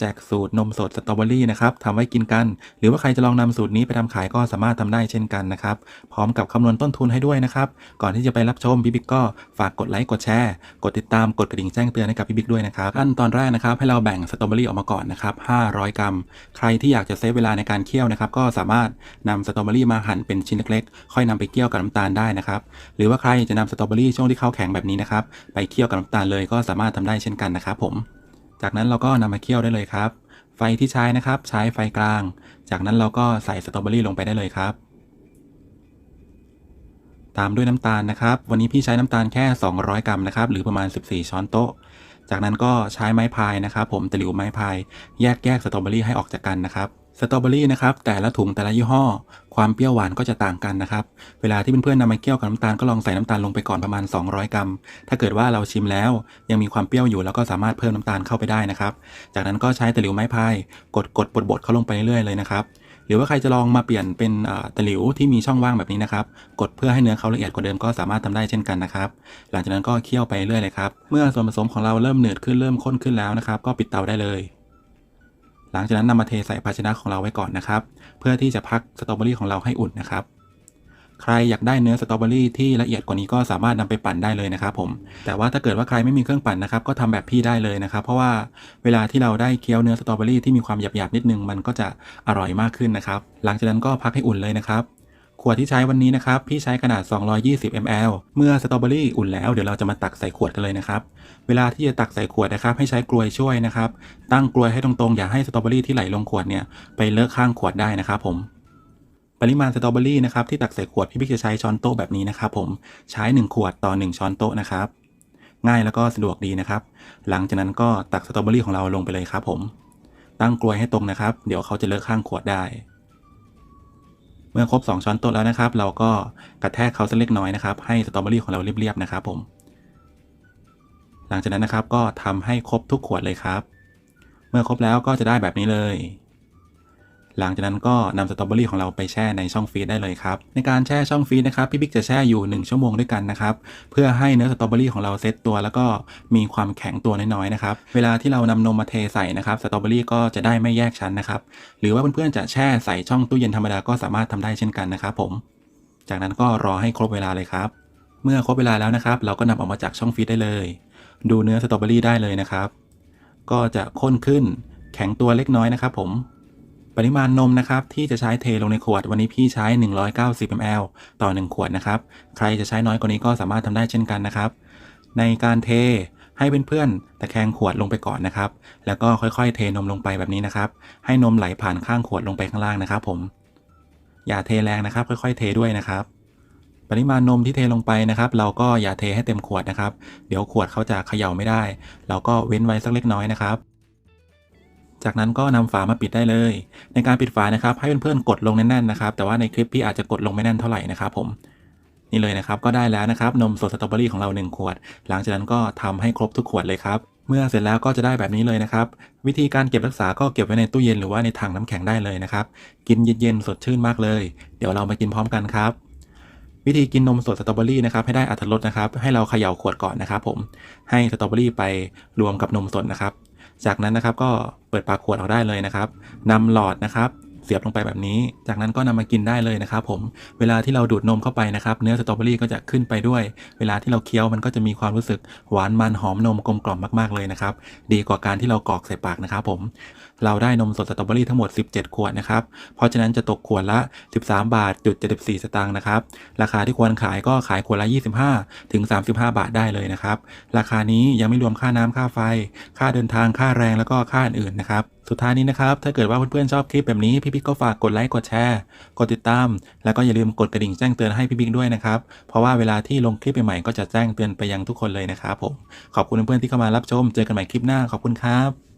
แจกสูตรนมสดสตรอเบอรี่นะครับทำไว้กินกัน หรือว่าใครจะลองนำสูตรนี้ไปทำขายก็สามารถทำได้เช่นกันนะครับ พร้อมกับคำนวณต้นทุนให้ด้วยนะครับ ก่อนที่จะไปรับชมพี่บิ๊กก็ฝากกดไลค์กดแชร์กดติดตามกดกระดิ่งแจ้งเตือนให้กับพี่บิ๊กด้วยนะครับขั้นตอนแรกนะครับให้เราแบ่งสตรอเบอรี่ออกมาก่อนนะครับ500 กรัม ใครที่อยากจะเซฟเวลาในการเคี่ยวนะครับก็สามารถนำสตรอเบอรี่มาหั่นเป็นชิ้นเล็กๆ ค่อยนำไปเคี่ยวกับน้ำตาลได้นะครับหรือว่าใครจะนำสตรอเบอรี่ช่วงที่เข้าแข็งแบบนี้นะครับไปเคี่ยวกับน้ำตาลเลยก็สามารถทำได้เช่นกันนะครับผม จากนั้นเราก็นำมาเคี่ยวได้เลยครับ ไฟที่ใช้นะครับ ใช้ไฟกลาง จากนั้นเราก็ใส่สตรอเบอรี่ลงไปได้เลยครับ ตามด้วยน้ำตาลนะครับ วันนี้พี่ใช้น้ำตาลแค่ 200 กรัมนะครับ หรือประมาณ 14 ช้อนโต๊ะ จากนั้นก็ใช้ไม้พายนะครับ ผมตะหลิวไม้พาย แยกแยกสตรอเบอรี่ให้ออกจากกันนะครับ สตรอเบอรี่นะครับแต่ละถุงแต่ละยี่ห้อ ความเปรี้ยวหวานก็จะต่างกันนะครับ เวลาที่เพื่อนๆนำมาเคี่ยวกับน้ำตาลก็ลองใส่น้ำตาลลงไปก่อนประมาณ 200 กรัม ถ้าเกิดว่าเราชิมแล้วยังมีความเปรี้ยวอยู่เราก็สามารถเพิ่มน้ำตาลเข้าไปได้นะครับ จากนั้นก็ใช้ตะหลิวไม้พายกดกดบดบดๆเข้าลงไปเรื่อยๆเลยนะครับหรือว่าใครจะลองมาเปลี่ยนเป็นตะหลิวที่มีช่องว่างแบบนี้นะครับ กดเพื่อให้เนื้อเขาละเอียดกว่าเดิมก็สามารถทำได้เช่นกันนะครับ หลังจากนั้นก็เคี่ยวไปเรื่อยเลยครับ เมื่อส่วนผสมของเราเริ่มเหนืดขึ้นเริ่มข้นขึ้นแล้วนะครับ ก็ปิดเตาได้เลย หลังจากนั้นนำมาเทใส่ภาชนะของเราไว้ก่อนนะครับ เพื่อที่จะพักสตรอเบอรี่ของเราให้อุ่นนะครับ ใครอยากได้เนื้อสตรอเบอรี่ที่ละเอียดกว่านี้ก็สามารถนำไปปั่นได้เลยนะครับผม แต่ว่าถ้าเกิดว่าใครไม่มีเครื่องปั่นนะครับ ก็ทำแบบพี่ได้เลยนะครับ เพราะว่าเวลาที่เราได้เคี้ยวเนื้อสตรอเบอรี่ที่มีความหยาบๆนิดนึงมันก็จะอร่อยมากขึ้นนะครับ หลังจากนั้นก็พักให้อุ่นเลยนะครับ ขวดที่ใช้วันนี้นะครับ พี่ใช้ขนาด 220 ml เมื่อสตรอเบอรี่อุ่นแล้วเดี๋ยวเราจะมาตักใส่ขวดกันเลยนะครับ เวลาที่จะตักใส่ขวดนะครับ ให้ใช้กลวยช่วยนะครับ ตั้งกลวยให้ตรงๆ อย่าให้สตรอเบอรี่ที่ไหลลงขวดเนี่ยไปเลอะข้างขวดได้นะครับผมปริมาณสตรอเบอรี่นะครับที่ตักใส่ขวดพี่บิ๊กจะใช้ช้อนโต๊ะแบบนี้นะครับผมใช้ 1 ขวดต่อ 1 ช้อนโต๊ะนะครับ ง่ายแล้วก็สะดวกดีนะครับ หลังจากนั้นก็ตักสตรอเบอรี่ของเราลงไปเลยครับผม ตั้งกลวยให้ตรงนะครับ เดี๋ยวเขาจะเลอะข้างขวดได้ เมื่อครบ 2 ช้อนโต๊ะแล้วนะครับ เราก็กระแทกเขาสักเล็กน้อยนะครับ ให้สตรอเบอรี่ของเราเรียบๆนะครับผม หลังจากนั้นนะครับก็ทำให้ครบทุกขวดเลยครับ เมื่อครบแล้วก็จะได้แบบนี้เลย หลังจากนั้นก็นำสตรอเบอรี่ของเราไปแช่ในช่องฟรีซได้เลยครับ ในการแช่ช่องฟรีซนะครับพี่บิ๊กจะแช่อยู่ 1 ชั่วโมงด้วยกันนะครับ เพื่อให้เนื้อสตรอเบอรี่ของเราเซตตัว แล้วก็มีความแข็งตัวน้อยๆนะครับ เวลาที่เรานำนมมาเทใส่นะครับสตรอเบอรี่ก็จะได้ไม่แยกชั้นนะครับ หรือว่าเพื่อนๆจะแช่ใส่ช่องตู้เย็นธรรมดาก็สามารถทำได้เช่นกันนะครับผม จากนั้นก็รอให้ครบเวลาเลยครับ เมื่อครบเวลาแล้วนะครับ เราก็นำออกมาจากช่องฟรีซได้เลย ดูเนื้อสตรอเบอรี่ได้เลยนะครับ ก็จะข้นขึ้นแข็งตัวเล็กน้อยนะครับผม ปริมาณนมนะครับที่จะใช้เทลงในขวดวันนี้พี่ใช้ 190 ml ต่อ 1 ขวดนะครับ ใครจะใช้น้อยกว่านี้ก็สามารถทำได้เช่นกันนะครับ ในการเทให้เพื่อนๆตะแคงขวดลงไปก่อนนะครับ แล้วก็ค่อยๆ เทนมลงไปแบบนี้นะครับ ให้นมไหลผ่านข้างขวดลงไปข้างล่างนะครับ ผม อย่าเทแรงนะครับ ค่อย ๆ เทด้วยนะครับ ปริมาณนมที่เทลงไปนะครับ เราก็อย่าเทให้เต็มขวดนะครับ เดี๋ยวขวดเขาจะเขย่าไม่ได้ เราก็เว้นไว้สักเล็กน้อยนะครับ จากนั้นก็นำฝามาปิดได้เลย ในการปิดฝานะครับ ให้เพื่อนๆกดลงแน่นๆนะครับ แต่ว่าในคลิปพี่อาจจะกดลงไม่แน่นเท่าไหร่นะครับผมนี่เลยนะครับ ก็ได้แล้วนะครับ นมสดสตรอเบอรี่ของเรา 1 ขวด หลังจากนั้นก็ทำให้ครบทุกขวดเลยครับ เมื่อเสร็จแล้วก็จะได้แบบนี้เลยนะครับ วิธีการเก็บรักษาก็เก็บไว้ในตู้เย็นหรือว่าในถังน้ำแข็งได้เลยนะครับ กินเย็นๆสดชื่นมากเลย เดี๋ยวเรามากินพร้อมกันครับ วิธีกินนมสดสตรอเบอรี่นะครับให้ได้อัตรสนะครับ ให้เราเขย่าขวดก่อนนะครับ ผม ให้สตรอเบอรี่ไปรวมกับนมสดนะครับ จากนั้นนะครับก็เปิดปากขวดออกได้เลยนะครับนำหลอดนะครับเสียบลงไปแบบนี้ จากนั้นก็นำมากินได้เลยนะครับผม เวลาที่เราดูดนมเข้าไปนะครับ เนื้อสตรอเบอรี่ก็จะขึ้นไปด้วย เวลาที่เราเคี้ยวมันก็จะมีความรู้สึกหวานมันหอมนมกลมกล่อมมากๆเลยนะครับ ดีกว่าการที่เรากรอกใส่ปากนะครับผม เราได้นมสดสตรอเบอรี่ทั้งหมด 17 ขวดนะครับ เพราะฉะนั้นจะตกขวดละ 13 บาทจุด74 สตางค์นะครับ ราคาที่ควรขายก็ขายขวดละ 25 ถึง 35 บาทได้เลยนะครับ ราคานี้ยังไม่รวมค่าน้ำค่าไฟ ค่าเดินทางค่าแรงแล้วก็ค่าอื่นๆนะครับสุดท้ายนี้นะครับ ถ้าเกิดว่าเพื่อนๆชอบคลิปแบบนี้ พี่บิ๊กก็ฝากกดไลค์ กดแชร์ กดติดตาม แล้วก็อย่าลืมกดกระดิ่งแจ้งเตือนให้พี่บิ๊กด้วยนะครับ เพราะว่าเวลาที่ลงคลิปใหม่ๆก็จะแจ้งเตือนไปยังทุกคนเลยนะครับผม ขอบคุณเพื่อนๆที่เข้ามารับชม เจอกันใหม่คลิปหน้า ขอบคุณครับ